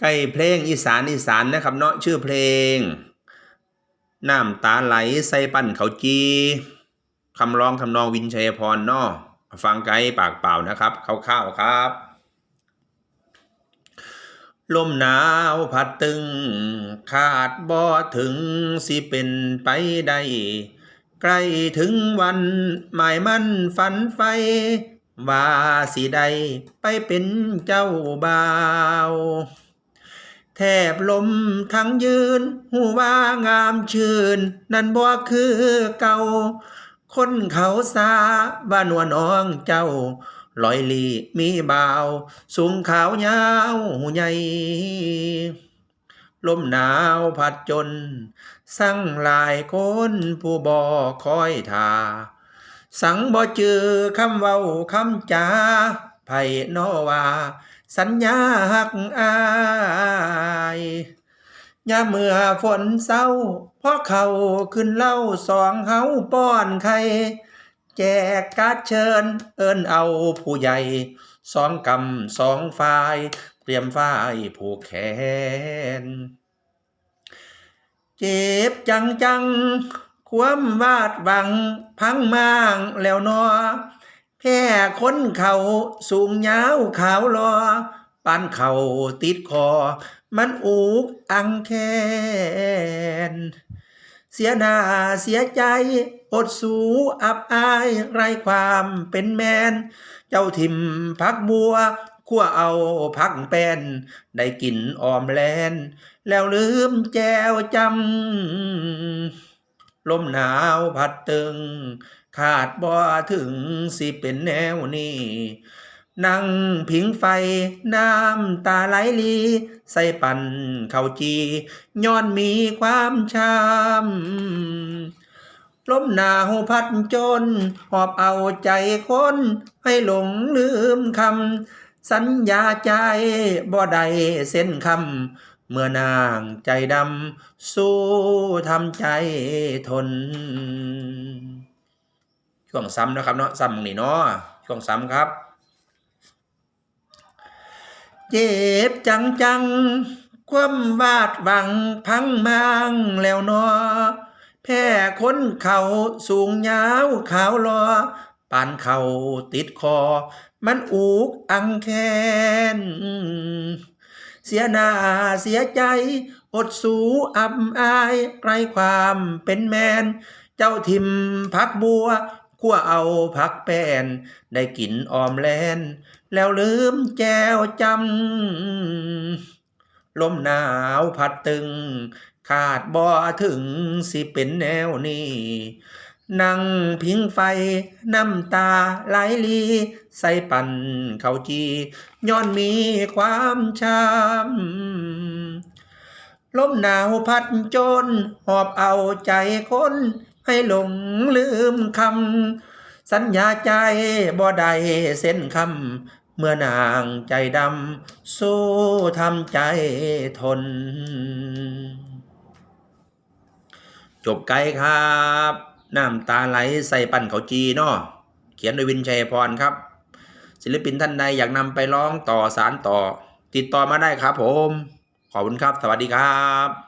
ใกล้เพลงอีสานอีสานนะครับเนาะชื่อเพลงน้ำตาไหลใส่ปั่นเขาจีคำร้องคำนองวินชัยพรเนาะฟังไกด์ปากเปล่านะครับคร่าวๆครับ ลมหนาวพัดตึง ขาดบ่ถึงสิเป็นไปได้ใกล้ถึงวันหมายมั่นฝันไฟ ว่าสิได้ไปเป็นเจ้าบ่าว แทบลมทั้งยืน หูว่างามชื่น นั่นบ่คือเก่า คนเขาสาว่าหนัวน้องเจ้า ลอยลีมีบ่าว สูงขาวยาวหูใหญ่ลมหนาวพัดจน สั่งหลายคนผู้บ่คอยทา สังบ่เจอคำเว้าคำจาไผนอว่า สัญญาหักอายยาเมื่อฝนเศร้าพอเขาขึ้นเล่าสองเฮาป้อนไข่แจกการเชิญ เอิ้นเอาผู้ใหญ่สองกำสองฝ่าย เตรียมฝ่ายผูกแขน เจ็บจังจังความวาดหวังพังมางแล้วนอ แค่คนเขาสูงยาวขาวรอปานเขาติดคอ มันอุกอังแคนเสียหน้าเสียใจ อดสูอับอายไรความเป็นแมน เจ้าทิมพักบัวขั้วเอาพักแป้น ได้กินออมแลน แล้วลืมแจวจำลมหนาวพัดตึง ขาดบ่ถึงสิเป็นแนวนี้นั่งผิงไฟน้ำตาไหลลี ใส่ปั่นข้าจีย้อนมีความช้ำลมหนาวพัดจน หอบเอาใจคนให้หลงลืมคำ สัญญาใจบ่ได้เส้นคำ เมื่อนางใจดำ สู้ทำใจทน ช่วงซ้ำนะครับเนาะซ้ำนี่เนาะช่วงซ้ำครับ เจ็บจังจังความวาดหวังพังมางแล้วเนอแพ้คนเขาสูงยาวขาวรอปานเขาติดคอ มันอุกอังแคนเสียหน้าเสียใจ อดสูอับอายไรความเป็นแมน เจ้าทิมพักบัว ขั้วเอาพักแป้น ได้กินออมแลน แล้วลืมแจวจำลมหนาวพัดตึง ขาดบ่ถึงสิเป็นแนวนี้นั่งพิงไฟ น้ำตาไหลลี ใส่ปั่นเขาจีย้อนมีความช้ำลมหนาวพัดจน หอบเอาใจคน ให้หลงลืมคำสัญญาใจบ่ได้เส้นคำเมื่อนางใจดำสู้ทำใจทน จบไกลครับน้ำตาไหลใส่ปั่นเขาจีเนาะเขียนโดยวินชัยพรครับ ศิลปินท่านใดอยากนำไปร้องต่อสารต่อ ติดต่อมาได้ครับผม ขอบคุณครับ สวัสดีครับ